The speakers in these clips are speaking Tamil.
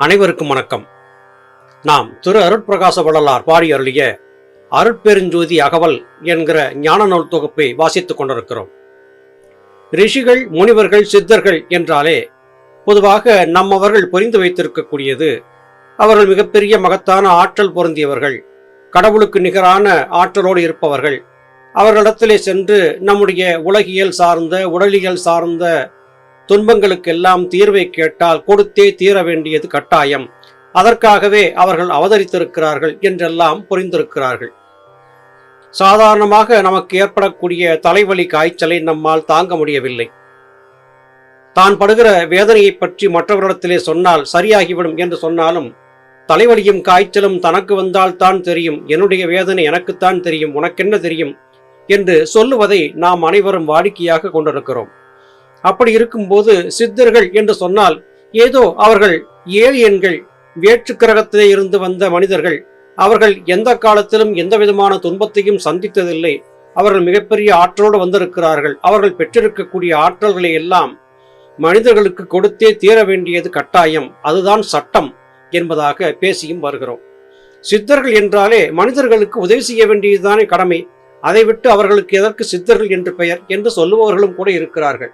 அனைவருக்கும் வணக்கம். நாம் திரு அருட்பிரகாச வள்ளலார் பாடி அருளிய அருட்பெருஞ்சோதி அகவல் என்கிற ஞான நூல் தொகுப்பை வாசித்துக் கொண்டிருக்கிறோம். ரிஷிகள் முனிவர்கள் சித்தர்கள் என்றாலே பொதுவாக நம்மவர்கள் புரிந்து வைத்திருக்கக்கூடியது அவர்கள் மிகப்பெரிய மகத்தான ஆற்றல் பொருந்தியவர்கள் கடவுளுக்கு நிகரான ஆற்றலோடு இருப்பவர்கள். அவர்களிடத்திலே சென்று நம்முடைய உலகியல் சார்ந்த உடலியல் சார்ந்த துன்பங்களுக்கெல்லாம் தீர்வை கேட்டால் கொடுத்தே தீர வேண்டியது கட்டாயம். அதற்காகவே அவர்கள் அவதரித்திருக்கிறார்கள் என்றெல்லாம் புரிந்திருக்கிறார்கள். சாதாரணமாக நமக்கு ஏற்படக்கூடிய தலைவலி காய்ச்சலை நம்மால் தாங்க முடியவில்லை. தான் படுகிற வேதனையை பற்றி மற்றவரிடத்திலே சொன்னால் சரியாகிவிடும் என்று சொன்னாலும் தலைவலியும் காய்ச்சலும் தனக்கு வந்தால் தான் தெரியும் என்னுடைய வேதனை எனக்குத்தான் தெரியும் உனக்கென்ன தெரியும்? என்று சொல்லுவதை நாம் அனைவரும் வாடிக்கையாக கொண்டிருக்கிறோம். அப்படி இருக்கும்போது சித்தர்கள் என்று சொன்னால் ஏதோ அவர்கள் ஏழியன்கள் வேற்று கிரகத்திலே இருந்து வந்த மனிதர்கள் அவர்கள் எந்த காலத்திலும் எந்த விதமான துன்பத்தையும் சந்தித்ததில்லை. அவர்கள் மிகப்பெரிய ஆற்றலோடு வந்திருக்கிறார்கள். அவர்கள் பெற்றிருக்கக்கூடிய ஆற்றல்களை எல்லாம் மனிதர்களுக்கு கொடுத்தே தீர வேண்டியது கட்டாயம். அதுதான் சட்டம் என்பதாக பேசியும் வருகிறோம். சித்தர்கள் என்றாலே மனிதர்களுக்கு உதவி செய்ய வேண்டியதுதானே கடமை. அதை விட்டு அவர்களுக்கு எதற்கு சித்தர்கள் என்று பெயர் என்று சொல்லுபவர்களும் கூட இருக்கிறார்கள்.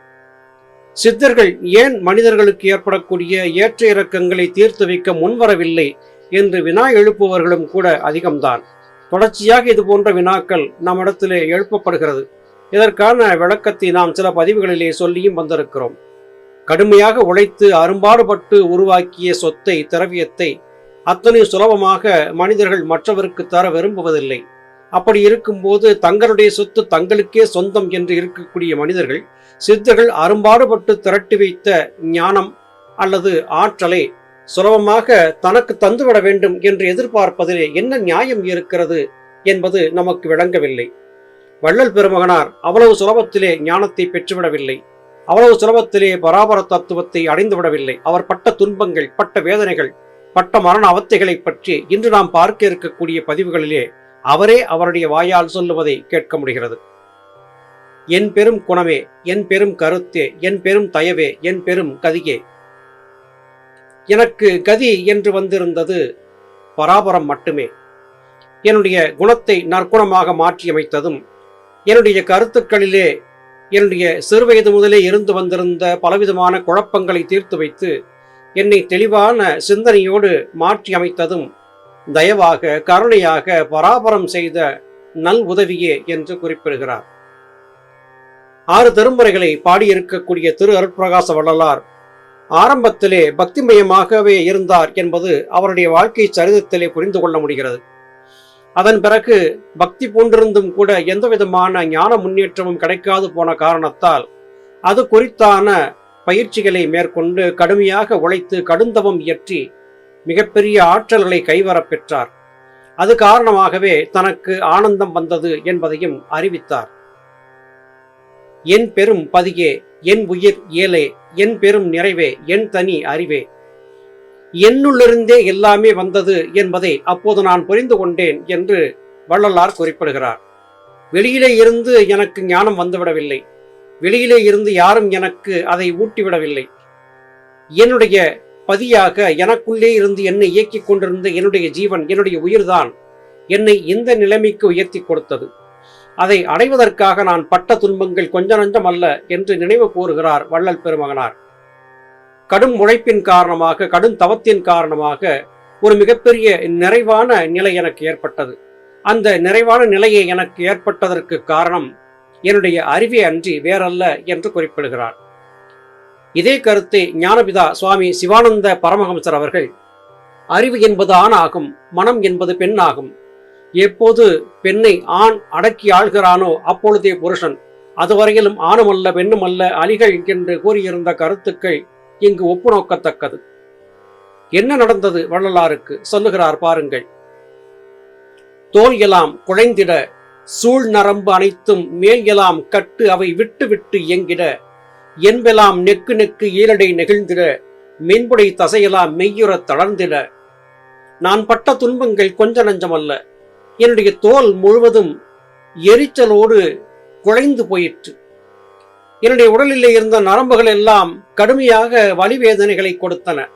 சித்தர்கள் ஏன் மனிதர்களுக்கு ஏற்படக்கூடிய ஏற்ற இறக்கங்களை தீர்த்து வைக்க முன்வரவில்லை என்று வினா எழுப்புபவர்களும் கூட அதிகம்தான். தொடர்ச்சியாக இது போன்ற வினாக்கள் நம்மிடத்திலே எழுப்பப்படுகிறது. இதற்கான விளக்கத்தை நாம் சில பதிவுகளிலே சொல்லியும் வந்திருக்கிறோம். கடுமையாக உழைத்து அரும்பாடுபட்டு உருவாக்கிய சொத்தை திரவியத்தை அத்தனை சுலபமாக மனிதர்கள் மற்றவருக்கு தர விரும்புவதில்லை. அப்படி இருக்கும்போது தங்களுடைய சொத்து தங்களுக்கே சொந்தம் என்று இருக்கக்கூடிய மனிதர்கள் சித்தர்கள் அரும்பாடுபட்டு திரட்டி வைத்த ஞானம் அல்லது ஆற்றலை சுலபமாக தனக்கு தந்துவிட வேண்டும் என்று எதிர்பார்ப்பதிலே என்ன நியாயம் இருக்கிறது என்பது நமக்கு விளங்கவில்லை. வள்ளல் பெருமகனார் அவ்வளவு சுலபத்திலே ஞானத்தை பெற்றுவிடவில்லை. அவ்வளவு சுலபத்திலே பராபர தத்துவத்தை அடைந்துவிடவில்லை. அவர் பட்ட துன்பங்கள் பட்ட வேதனைகள் பட்ட மரண அவத்தைகளை பற்றி இன்று நாம் பார்க்க இருக்கக்கூடிய பதிவுகளிலே அவரே அவருடைய வாயால் சொல்லுவதை கேட்க முடிகிறது. என் பெரும் குணமே என் பெரும் கருத்தே என் பெரும் தயவே என் பெரும் கதியே. எனக்கு கதி என்று வந்திருந்தது பராபரம் மட்டுமே. என்னுடைய குணத்தை நற்குணமாக மாற்றியமைத்ததும் என்னுடைய கருத்துக்களிலே என்னுடைய சிறுவயது முதலே இருந்து வந்திருந்த பலவிதமான குழப்பங்களை தீர்த்து வைத்து என்னை தெளிவான சிந்தனையோடு மாற்றி அமைத்ததும் தயவாக கருணையாக பராபரம் செய்த நல் உதவியே என்று குறிப்பிடுகிறார். ஆறு திருமுறைகளை பாடியிருக்கக்கூடிய திரு அருட்பிரகாச வள்ளலார் ஆரம்பத்திலே பக்திமயமாகவே இருந்தார் என்பது அவருடைய வாழ்க்கை சரிதத்திலே புரிந்து கொள்ள முடிகிறது. அதன் பிறகு பக்தி பூண்டிருந்தும் கூட எந்த விதமான ஞான முன்னேற்றமும் கிடைக்காது போன காரணத்தால் அது குறித்தான பயிற்சிகளை மேற்கொண்டு கடுமையாக உழைத்து கடுந்தவம் இயற்றி மிகப்பெரிய ஆற்றல்களை கைவரப் பெற்றார். அது காரணமாகவே தனக்கு ஆனந்தம் வந்தது என்பதையும் அறிவித்தார். என் பெரும் பதியே என் உயிர் ஏலே என் பெரும் நிறைவே என் தனி அறிவே. என்னுள்ளிருந்தே எல்லாமே வந்தது என்பதை அப்போது நான் புரிந்து கொண்டேன் என்று வள்ளலார் குறிப்பிடுகிறார். வெளியிலே இருந்து எனக்கு ஞானம் வந்துவிடவில்லை. வெளியிலே இருந்து யாரும் எனக்கு அதை ஊட்டிவிடவில்லை. என்னுடைய பதியாக எனக்குள்ளே இருந்து என்னை இயக்கிக் கொண்டிருந்த என்னுடைய ஜீவன் என்னுடைய உயிர்தான் என்னை இந்த நிலைமைக்கு உயர்த்தி கொடுத்தது. அதை அடைவதற்காக நான் பட்ட துன்பங்கள் கொஞ்ச நஞ்சம் அல்ல என்று நினைவு கூறுகிறார் வள்ளல் பெருமகனார். கடும் உழைப்பின் காரணமாக கடும் தவத்தின் காரணமாக ஒரு மிகப்பெரிய நிறைவான நிலை எனக்கு ஏற்பட்டது. அந்த நிறைவான நிலையை எனக்கு ஏற்பட்டதற்கு காரணம் என்னுடைய அறிவை அன்றி வேறல்ல என்று குறிப்பிடுகிறார். இதே கருத்தை ஞானபிதா சுவாமி சிவானந்த பரமஹம்சர் அவர்கள் அறிவு என்பது ஆணாகும் மனம் என்பது பெண்ணாகும். எப்போது பெண்ணை ஆண் அடக்கி ஆள்கிறானோ அப்பொழுதே புருஷன். அதுவரையிலும் ஆணுமல்ல பெண்ணுமல்ல அலிகள் என்று கூறியிருந்த கருத்துக்கள் இங்கு ஒப்புநோக்கத்தக்கது. என்ன நடந்தது வள்ளலாருக்கு? சொல்லுகிறார் பாருங்கள். தோல் எலாம் குழைந்திட சூழ் நரம்பு அனைத்தும் மேல் எலாம் கட்டு அவை விட்டு விட்டு இயங்கிட என்பெலாம் நெக்கு நெக்கு ஈரடை நெகிழ்ந்திட மென்புடை தசையெல்லாம் மெய்யுறத் தளர்ந்திட. நான் பட்ட துன்பங்கள் கொஞ்ச நஞ்சமல்ல. என்னுடைய தோல் முழுவதும் எரிச்சலோடு குழைந்து போயிற்று. என்னுடைய உடலில் இருந்த நரம்புகள் எல்லாம் கடுமையாக வலி வேதனைகளை கொடுத்தன.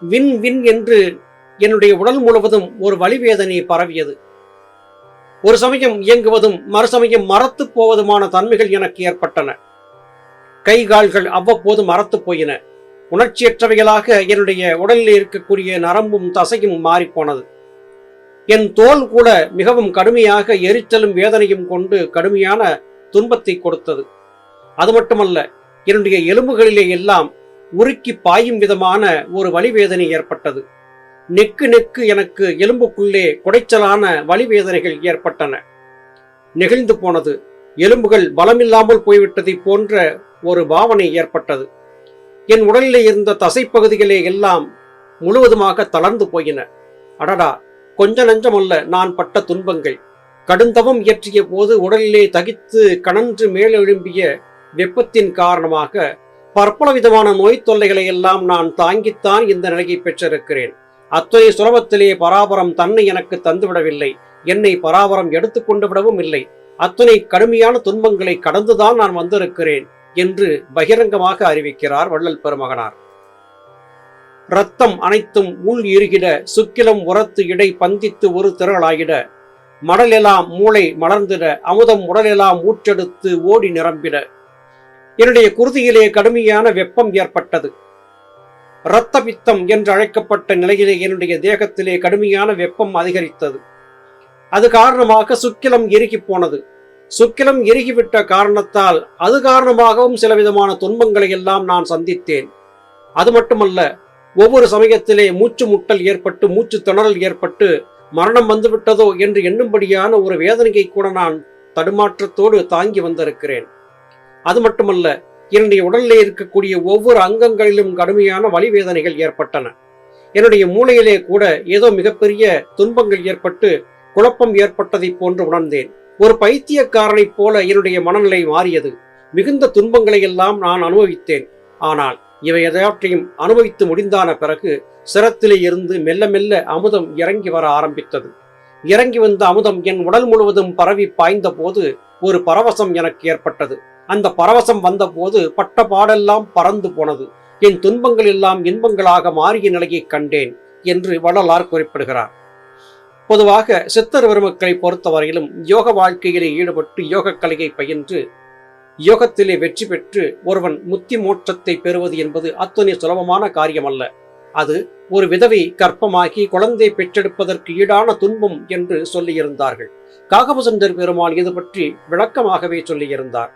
வின் வின் என்று என்னுடைய உடல் முழுவதும் ஒரு வலிவேதனை பரவியது. ஒரு சமயம் இயங்குவதும் மறுசமயம் மரத்து போவதுமான தன்மைகள் எனக்கு ஏற்பட்டன. கை கால்கள் அவ்வப்போது மரத்து போயின. உணர்ச்சியற்றவைகளாக என்னுடைய உடலில் இருக்கக்கூடிய நரம்பும் தசையும் மாறிப்போனது. என் தோல் கூட மிகவும் கடுமையாக எரிச்சலும் வேதனையும் கொண்டு கடுமையான துன்பத்தை கொடுத்தது. அது மட்டுமல்ல என்னுடைய எலும்புகளிலே எல்லாம் உருக்கி பாயும் விதமான ஒரு வலிவேதனை ஏற்பட்டது. நெக்கு நெக்கு எனக்கு எலும்புக்குள்ளே குடைச்சலான வலிவேதனைகள் ஏற்பட்டன. நெகிழ்ந்து போனது. எலும்புகள் பலமில்லாமல் போய்விட்டதை போன்ற ஒரு பாவனை ஏற்பட்டது. என் உடலிலே இருந்த தசைப்பகுதிகளே எல்லாம் முழுவதுமாக தளர்ந்து போயின. அடடா கொஞ்ச நஞ்சமல்ல நான் பட்ட துன்பங்கள். கடுந்தவம் இயற்றிய போது உடலிலே தகித்து கணன்று மேலெழும்பிய வெப்பத்தின் காரணமாக பற்பல விதமான நோய் தொல்லைகளை எல்லாம் நான் தாங்கித்தான் இந்த நிலையை பெற்றிருக்கிறேன். அத்தனை சுலபத்திலே பராபரம் தன்னை எனக்கு தந்துவிடவில்லை. என்னை பராபரம் எடுத்துக்கொண்டு விடவும் இல்லை. அத்தனை கடுமையான துன்பங்களை கடந்துதான் நான் வந்திருக்கிறேன் என்று பகிரங்கமாக அறிவிக்கிறார் வள்ளல் பெருமகனார். ரத்தம் அனைத்தும் உள் இருகிட சுக்கிலம் உரத்து இடை பந்தித்து ஒரு திரளாயிட மடலெல்லாம் மூளை மலர்ந்திட அமுதம் உடலெல்லாம் ஊற்றெடுத்து ஓடி நிரம்பிட. என்னுடைய குருதியிலே கடுமையான வெப்பம் ஏற்பட்டது. இரத்த பித்தம் என்று அழைக்கப்பட்ட நிலையிலே என்னுடைய தேகத்திலே கடுமையான வெப்பம் அதிகரித்தது. அது காரணமாக சுக்கிலம் இறுகி போனது. சுக்கிலம் இறுகிவிட்ட காரணத்தால் அது காரணமாகவும் சில விதமான துன்பங்களை எல்லாம் நான் சந்தித்தேன். அது மட்டுமல்ல ஒவ்வொரு சமயத்திலே மூச்சு முட்டல் ஏற்பட்டு மூச்சு திணறல் ஏற்பட்டு மரணம் வந்துவிட்டதோ என்று எண்ணும்படியான ஒரு வேதனையை கூட நான் தடுமாற்றத்தோடு தாங்கி வந்திருக்கிறேன். அது மட்டுமல்ல என்னுடைய உடலிலே இருக்கக்கூடிய ஒவ்வொரு அங்கங்களிலும் கடுமையான வலிவேதனைகள் ஏற்பட்டன. என்னுடைய மூளையிலே கூட ஏதோ மிகப்பெரிய துன்பங்கள் ஏற்பட்டு குழப்பம் ஏற்பட்டதை போன்று உணர்ந்தேன். ஒரு பைத்தியக்காரனைப் போல என்னுடைய மனநிலை மாறியது. மிகுந்த துன்பங்களை எல்லாம் நான் அனுபவித்தேன். ஆனால் இவை எதையாற்றையும் அனுபவித்து முடிந்தான பிறகு சிரத்திலே இருந்து மெல்ல மெல்ல அமுதம் இறங்கி வர ஆரம்பித்தது. இறங்கி வந்த அமுதம் என் உடல் முழுவதும் பரவி பாய்ந்த போது ஒரு பரவசம் எனக்கு ஏற்பட்டது. அந்த பரவசம் வந்தபோது பட்ட பாடெல்லாம் பறந்து போனது. என் துன்பங்கள் எல்லாம் இன்பங்களாக மாறிய நிலையை கண்டேன் என்று வள்ளலார் குறிப்பிடுகிறார். பொதுவாக சித்தர் பெருமக்களை பொறுத்தவரையிலும் யோக வாழ்க்கையிலே ஈடுபட்டு யோக கலையை பயின்று யோகத்திலே வெற்றி பெற்று ஒருவன் முத்தி மோட்சத்தை பெறுவது என்பது அத்தனை சுலபமான காரியமல்ல. அது ஒரு விதவை கற்பமாகி குழந்தை பெற்றெடுப்பதற்கு ஈடான துன்பம் என்று சொல்லியிருந்தார்கள். காகபசந்தர் பெருமாள் இது பற்றி விளக்கமாகவே சொல்லியிருந்தார்.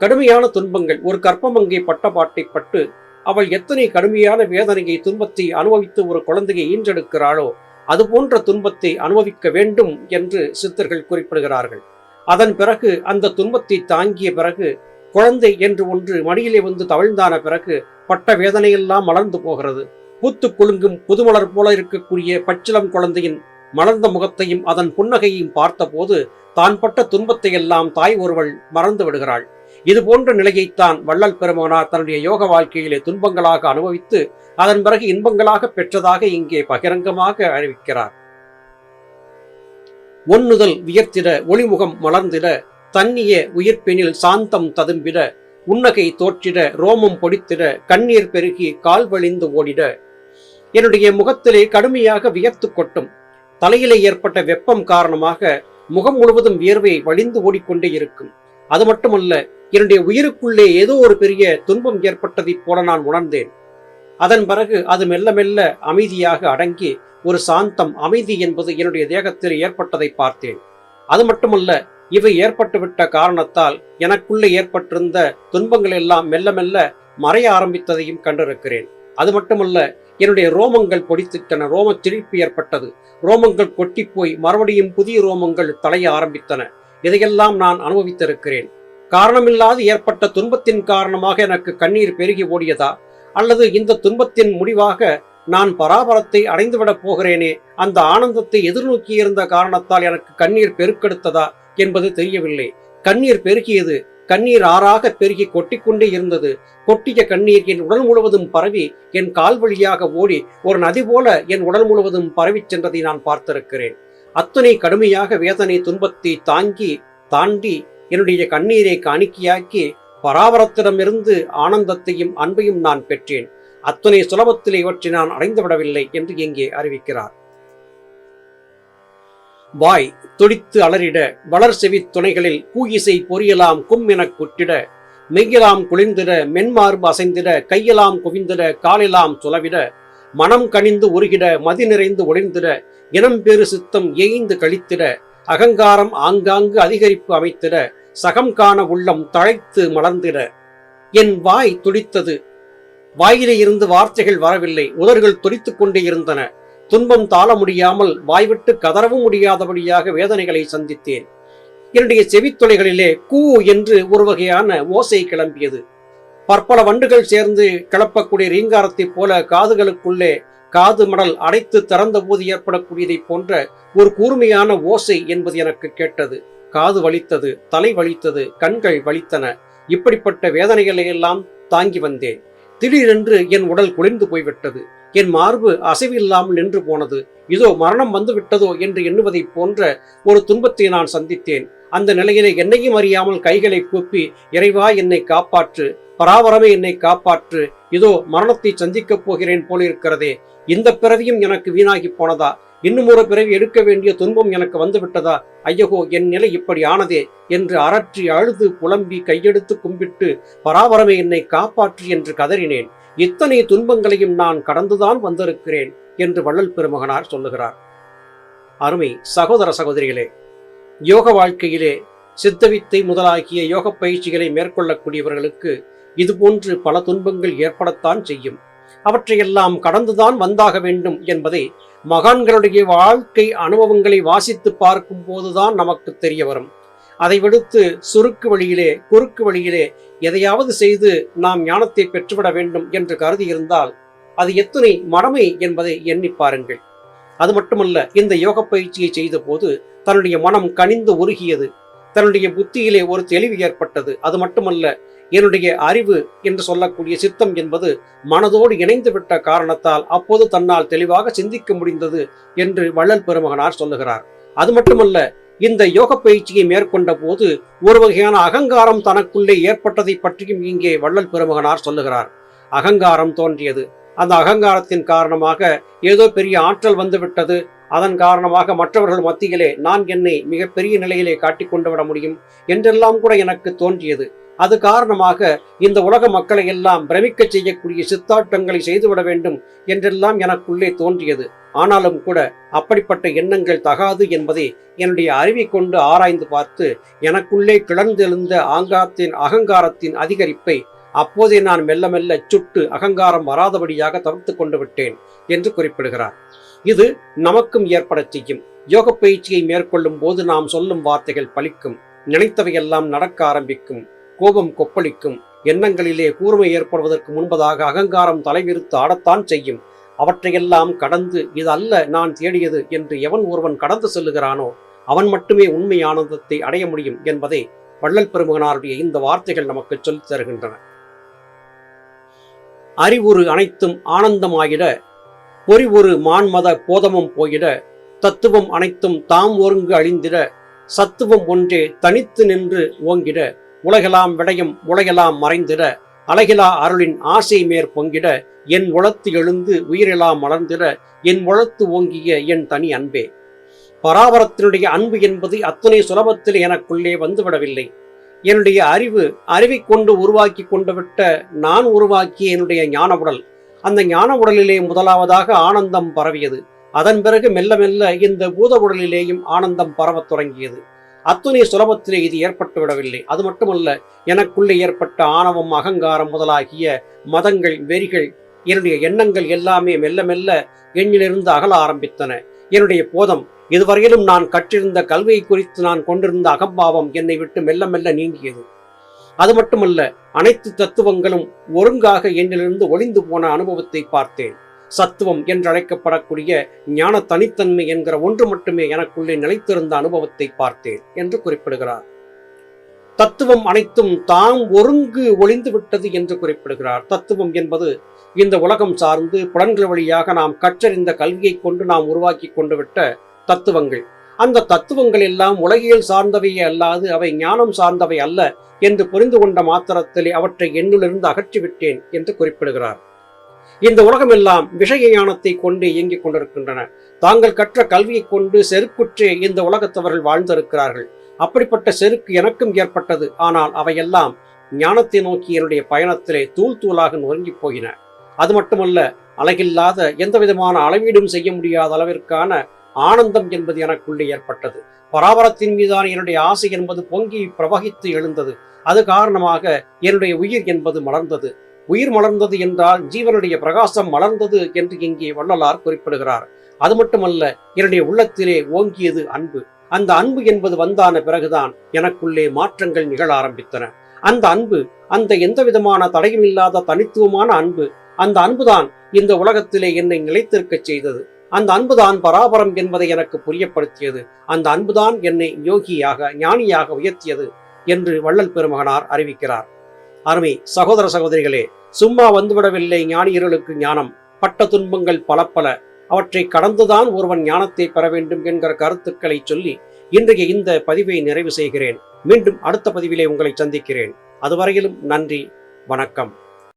கடுமையான துன்பங்கள் ஒரு கற்பமங்கை பட்டப்பாட்டை பட்டு அவள் எத்தனை கடுமையான வேதனையை துன்பத்தை அனுபவித்து ஒரு குழந்தையை ஈன்றெடுக்கிறாளோ அது போன்ற துன்பத்தை அனுபவிக்க வேண்டும் என்று சித்தர்கள் குறிப்பிடுகிறார்கள். அதன் பிறகு அந்த துன்பத்தை தாங்கிய பிறகு குழந்தை என்று ஒன்று மடியிலே வந்து தவிழ்ந்தான பிறகு பட்ட வேதனையெல்லாம் மலர்ந்து போகிறது. பூத்து குலுங்கும் புதுமலர் போல இருக்கக்கூடிய பச்சிளம் குழந்தையின் மலர்ந்த முகத்தையும் அதன் புன்னகையையும் பார்த்தபோது தான் பட்ட துன்பத்தை எல்லாம் தாய் ஒருவள் மறந்து விடுகிறாள். இது போன்ற நிலையைத்தான் வள்ளல் பெருமானார் தன்னுடைய யோக வாழ்க்கையிலே துன்பங்களாக அனுபவித்து அதன் பிறகு இன்பங்களாக பெற்றதாக இங்கே பகிரங்கமாக அறிவிக்கிறார். ஒன்னுதல் வியர்த்திட ஒளிமுகம் மலர்ந்திட தன்னிய உயிர்ப்பெனில் சாந்தம் ததும்பிட உன்னகை தோற்றிட ரோமம் பொடித்திட கண்ணீர் பெருகி கால் வழிந்து ஓடிட. என்னுடைய முகத்திலே கடுமையாக வியர்த்து கொட்டும். தலையிலே ஏற்பட்ட வெப்பம் காரணமாக முகம் முழுவதும் வியர்வை வழிந்து ஓடிக்கொண்டே இருக்கும். அது மட்டுமல்ல என்னுடைய உயிருக்குள்ளே ஏதோ ஒரு பெரிய துன்பம் ஏற்பட்டதைப் போல நான் உணர்ந்தேன். அதன் பிறகு அது மெல்ல மெல்ல அமைதியாக அடங்கி ஒரு சாந்தம் அமைதி என்பது என்னுடைய தேகத்தில் ஏற்பட்டதை பார்த்தேன். அது மட்டுமல்ல இவை ஏற்பட்டுவிட்ட காரணத்தால் எனக்குள்ளே ஏற்பட்டிருந்த துன்பங்கள் எல்லாம் மெல்ல மெல்ல மறைய ஆரம்பித்ததையும் கண்டிருக்கிறேன். அது மட்டுமல்ல என்னுடைய ரோமங்கள் பொடித்திட்டன ரோம திரிப்பு ஏற்பட்டது. ரோமங்கள் கொட்டிப்போய் மறுபடியும் புதிய ரோமங்கள் தலைய ஆரம்பித்தன. இதையெல்லாம் நான் அனுபவித்திருக்கிறேன். காரணமில்லாது ஏற்பட்ட துன்பத்தின் காரணமாக எனக்கு கண்ணீர் பெருகி ஓடியதா? அல்லது இந்த துன்பத்தின் முடிவாக நான் பராபரத்தை அடைந்துவிடப் போகிறேனே அந்த ஆனந்தத்தை எதிர்நோக்கியிருந்த காரணத்தால் எனக்கு கண்ணீர் பெருக்கெடுத்ததா என்பது தெரியவில்லை. கண்ணீர் பெருகியது கண்ணீர் ஆறாக பெருகி கொட்டிக்கொண்டே இருந்தது. கொட்டிய கண்ணீர் என் உடல் முழுவதும் பரவி என் கால் வழியாக ஓடி ஒரு நதி போல என் உடல் முழுவதும் பரவிச் சென்றதை நான் பார்த்திருக்கிறேன். அத்தனை கடுமையாக வேதனை துன்பத்தை தாங்கி தாண்டி என்னுடைய கண்ணீரை காணிக்கையாக்கி பராபரத்திடமிருந்து ஆனந்தத்தையும் அன்பையும் நான் பெற்றேன். அத்தனை சுலபத்தில் இவற்றை நான் அடைந்துவிடவில்லை என்று இங்கே அறிவிக்கிறார். வாய் துடித்து அலறிட வளர் செவி துணைகளில் கூயிசை பொரியலாம் கும் எனக் குட்டிட மெய்யலாம் குளிர்ந்திட மென்மார்பு அசைந்திட கையெல்லாம் குவிந்திட காலெல்லாம் சுலவிட மனம் கனிந்து உருகிட மதி நிறைந்து ஒளிர்ந்திட இனம் பெரு சித்தம் ஏய்ந்து கழித்திட அகங்காரம் ஆங்காங்கு அதிகரிப்பு அமைத்திட சகம் காண உள்ளம் தழைத்து மலர்ந்திட. என் வாய் துடித்தது. வாயிலே இருந்து வார்த்தைகள் வரவில்லை. உதர்கள் துடித்துக் கொண்டே இருந்தன. துன்பம் தாள முடியாமல் வாய்விட்டு கதறவும் முடியாதபடியாக வேதனைகளை சந்தித்தேன். என்னுடைய செவித்துளைகளிலே கூ என்று ஒரு வகையான ஓசை கிளம்பியது. பற்பல வண்டுகள் சேர்ந்து கிளப்பக்கூடிய ரீங்காரத்தைப் போல காதுகளுக்குள்ளே காது மடல் அடைத்து திறந்த போது ஏற்படக்கூடியதைப் போன்ற ஒரு கூர்மையான ஓசை என்பது எனக்கு கேட்டது. காது வலித்தது தலை வலித்தது கண்கள் வலித்தன. இப்படிப்பட்ட வேதனைகளை எல்லாம் தாங்கி வந்தேன். திடீரென்று என் உடல் குளிர்ந்து போய்விட்டது. என் மார்பு அசைவில்லாமல் நின்று போனது. இதோ மரணம் வந்து விட்டதோ என்று எண்ணுவதைப் போன்ற ஒரு துன்பத்தை நான் சந்தித்தேன். அந்த நிலையிலே என்னையும் அறியாமல் கைகளை கூப்பி இறைவா என்னை காப்பாற்று. பராபரமே என்னை காப்பாற்று. இதோ மரணத்தை சந்திக்கப் போகிறேன் போலிருக்கிறதே. இந்த பிறவியும் எனக்கு வீணாகி போனதா? இன்னும் ஒரு பிறவி எடுக்க வேண்டிய துன்பம் எனக்கு வந்துவிட்டதா? ஐயகோ என் நிலை இப்படி ஆனதே என்று அரற்றி அழுது புலம்பி கையெடுத்து கும்பிட்டு பராபரமே என்னை காப்பாற்று என்று கதறினேன். இத்தனை துன்பங்களையும் நான் கடந்துதான் வந்திருக்கிறேன் என்று வள்ளல் பெருமகனார் சொல்லுகிறார். அருமை சகோதர சகோதரிகளே யோக வாழ்க்கையிலே சித்தவித்தை முதலாகிய யோக பயிற்சிகளை மேற்கொள்ளக்கூடியவர்களுக்கு இதுபோன்று பல துன்பங்கள் ஏற்படத்தான் செய்யும். அவற்றையெல்லாம் கடந்துதான் வந்தாக வேண்டும் என்பதை மகான்களுடைய வாழ்க்கை அனுபவங்களை வாசித்து பார்க்கும் போதுதான் நமக்கு தெரிய வரும். அதை விடுத்து சுருக்கு வழியிலே குறுக்கு வழியிலே எதையாவது செய்து நாம் ஞானத்தை பெற்றுவிட வேண்டும் என்று கருதி இருந்தால் அது எத்தனை மடமை என்பதை எண்ணி பாருங்கள். அது மட்டுமல்ல இந்த யோக பயிற்சியை செய்த போது தன்னுடைய மனம் கனிந்து உருகியது. தன்னுடைய புத்தியிலே ஒரு தெளிவு ஏற்பட்டது. அது மட்டுமல்ல என்னுடைய அறிவு என்று சொல்லக்கூடிய சித்தம் என்பது மனதோடு இணைந்துவிட்ட காரணத்தால் அப்போது தன்னால் தெளிவாக சிந்திக்க முடிந்தது என்று வள்ளல் பெருமகனார் சொல்லுகிறார். அது மட்டுமல்ல இந்த யோக பயிற்சியை மேற்கொண்ட போது ஒரு வகையான அகங்காரம் தனக்குள்ளே ஏற்பட்டதை பற்றியும் இங்கே வள்ளல் பெருமகனார் சொல்லுகிறார். அகங்காரம் தோன்றியது. அந்த அகங்காரத்தின் காரணமாக ஏதோ பெரிய ஆற்றல் வந்துவிட்டது. அதன் காரணமாக மற்றவர்கள் மத்தியிலே நான் என்னை மிகப்பெரிய நிலையிலே காட்டிக் கொண்டு விட முடியும் என்றெல்லாம் கூட எனக்கு தோன்றியது. அது காரணமாக இந்த உலக மக்களை எல்லாம் பிரமிக்க செய்யக்கூடிய சித்தாட்டங்களை செய்துவிட வேண்டும் என்றெல்லாம் எனக்குள்ளே தோன்றியது. ஆனாலும் கூட அப்படிப்பட்ட எண்ணங்கள் தகாது என்பதை என்னுடைய அறிவை கொண்டு ஆராய்ந்து பார்த்து எனக்குள்ளே கிளர்ந்தெழுந்த ஆங்காத்தின் அகங்காரத்தின் அதிகரிப்பை அப்போதே நான் மெல்ல மெல்ல சுட்டு அகங்காரம் வராதபடியாக தவிர்த்து கொண்டு விட்டேன் என்று குறிப்பிடுகிறார். இது நமக்கும் ஏற்படச் செய்யும். யோக பயிற்சியை மேற்கொள்ளும் போது நாம் சொல்லும் வார்த்தைகள் பலிக்கும். நினைத்தவையெல்லாம் நடக்க ஆரம்பிக்கும். கோபம் கொப்பளிக்கும். எண்ணங்களிலே கூர்மை ஏற்படுவதற்கு முன்பதாக அகங்காரம் தலைவிரித்து ஆடத்தான் செய்யும். அவற்றையெல்லாம் கடந்து இது அல்ல நான் தேடியது என்று எவன் ஒருவன் கடந்து செல்லுகிறானோ அவன் மட்டுமே உண்மை ஆனந்தத்தை அடைய முடியும் என்பதை வள்ளல் பெருமகனாருடைய இந்த வார்த்தைகள் நமக்கு சொல்லித் தருகின்றன. அறிவுறு அனைத்தும் ஆனந்தமாயிட பொறிவுறு மான்மத போதமும் போயிட தத்துவம் அனைத்தும் தாம் ஒருங்கு அழிந்திட சத்துவம் ஒன்றே தனித்து நின்று ஓங்கிட உலகெல்லாம் விடையும் உலகெல்லாம் மறைந்திட அழகிலா அருளின் ஆசை மேற் பொங்கிட என் உளத்து எழுந்து உயிரெல்லாம் மலர்ந்திட என் உளத்து ஓங்கிய என் தனி அன்பே. பராபரத்தினுடைய அன்பு என்பது அத்தனை சுலபத்தில் எனக்குள்ளே வந்துவிடவில்லை. என்னுடைய அறிவு அறிவை கொண்டு உருவாக்கி கொண்டு விட்ட நான் உருவாக்கிய என்னுடைய ஞான உடல். அந்த ஞான உடலிலே முதலாவதாக ஆனந்தம் பரவியது. அதன் பிறகு மெல்ல மெல்ல இந்த பூத உடலிலேயும் ஆனந்தம் பரவத் தொடங்கியது. அத்துணை சுலபத்திலே இது ஏற்பட்டு விடவில்லை அது மட்டுமல்ல எனக்குள்ளே ஏற்பட்ட ஆணவம் அகங்காரம் முதலாகிய மதங்கள் வெறிகள் என்னுடைய எண்ணங்கள் எல்லாமே மெல்ல மெல்ல எண்ணிலிருந்து அகல ஆரம்பித்தன. என்னுடைய போதம் இதுவரையிலும் நான் கற்றிருந்த கல்வியை குறித்து நான் கொண்டிருந்த அகம்பாவம் என்னை விட்டு மெல்ல மெல்ல நீங்கியது. அது மட்டுமல்ல அனைத்து தத்துவங்களும் ஒருங்காக என்னிலிருந்து ஒளிந்து போன அனுபவத்தை பார்த்தேன். சத்துவம் என்றழைக்கப்படக்கூடிய ஞான தனித்தன்மை என்கிற ஒன்று மட்டுமே எனக்குள்ளே நிலைத்திருந்த அனுபவத்தை பார்த்தேன் என்று குறிப்பிடுகிறார். தத்துவம் அனைத்தும் தாம் ஒருங்கு ஒளிந்து விட்டது என்று குறிப்பிடுகிறார். தத்துவம் என்பது இந்த உலகம் சார்ந்து புலன்கள் வழியாக நாம் கற்றறிந்த கல்வியை கொண்டு நாம் உருவாக்கி கொண்டு விட்ட தத்துவங்கள். அந்த தத்துவங்கள் எல்லாம் உலகியல் சார்ந்தவையே அல்லாது அவை ஞானம் சார்ந்தவை அல்ல என்று புரிந்து கொண்ட மாத்திரத்திலே அவற்றை என்னிலிருந்து அகற்றிவிட்டேன் என்று குறிப்பிடுகிறார். இந்த உலகமெல்லாம் விஷய ஞானத்தை கொண்டு இயங்கிக் கொண்டிருக்கின்றன. தாங்கள் கற்ற கல்வியை கொண்டு செருக்குற்றே இந்த உலகத்தவர்கள் வாழ்ந்திருக்கிறார்கள். அப்படிப்பட்ட செருக்கு எனக்கும் ஏற்பட்டது. ஆனால் அவையெல்லாம் ஞானத்தை நோக்கி என்னுடைய பயணத்திலே தூள் தூளாக நொறுங்கி போயின. அது மட்டுமல்ல அழகில்லாத எந்த விதமான அளவீடும் செய்ய முடியாத அளவிற்கான ஆனந்தம் என்பது எனக்குள்ளே ஏற்பட்டது. பராபரத்தின் மீதான என்னுடைய ஆசை என்பது பொங்கி பிரவகித்து எழுந்தது. அது காரணமாக என்னுடைய உயிர் என்பது மலர்ந்தது. உயிர் மலர்ந்தது என்றால் ஜீவனுடைய பிரகாசம் மலர்ந்தது என்று இங்கே வள்ளலார் குறிப்பிடுகிறார். அது மட்டுமல்ல என்னுடைய உள்ளத்திலே ஓங்கியது அன்பு. அந்த அன்பு என்பது வந்தான பிறகுதான் எனக்குள்ளே மாற்றங்கள் நிகழ ஆரம்பித்தன. அந்த அன்பு அந்த எந்த விதமான தடையும் இல்லாத தனித்துவமான அன்பு அந்த அன்புதான் இந்த உலகத்திலே என்னை நிலைத்திருக்கச் செய்தது. அந்த அன்புதான் பராபரம் என்பதை எனக்கு புரியப்படுத்தியது. அந்த அன்புதான் என்னை யோகியாக ஞானியாக உயர்த்தியது என்று வள்ளல் பெருமகனார் அறிவிக்கிறார். அருமை சகோதர சகோதரிகளே சும்மா வந்துவிடவில்லை ஞானியர்களுக்கு ஞானம். பட்ட துன்பங்கள் பல பல. அவற்றை கடந்துதான் ஒருவன் ஞானத்தை பெற வேண்டும் என்கிற கருத்துக்களை சொல்லி இன்றைய இந்த பதிவை நிறைவு செய்கிறேன். மீண்டும் அடுத்த பதிவிலே உங்களை சந்திக்கிறேன். அதுவரையிலும் நன்றி வணக்கம்.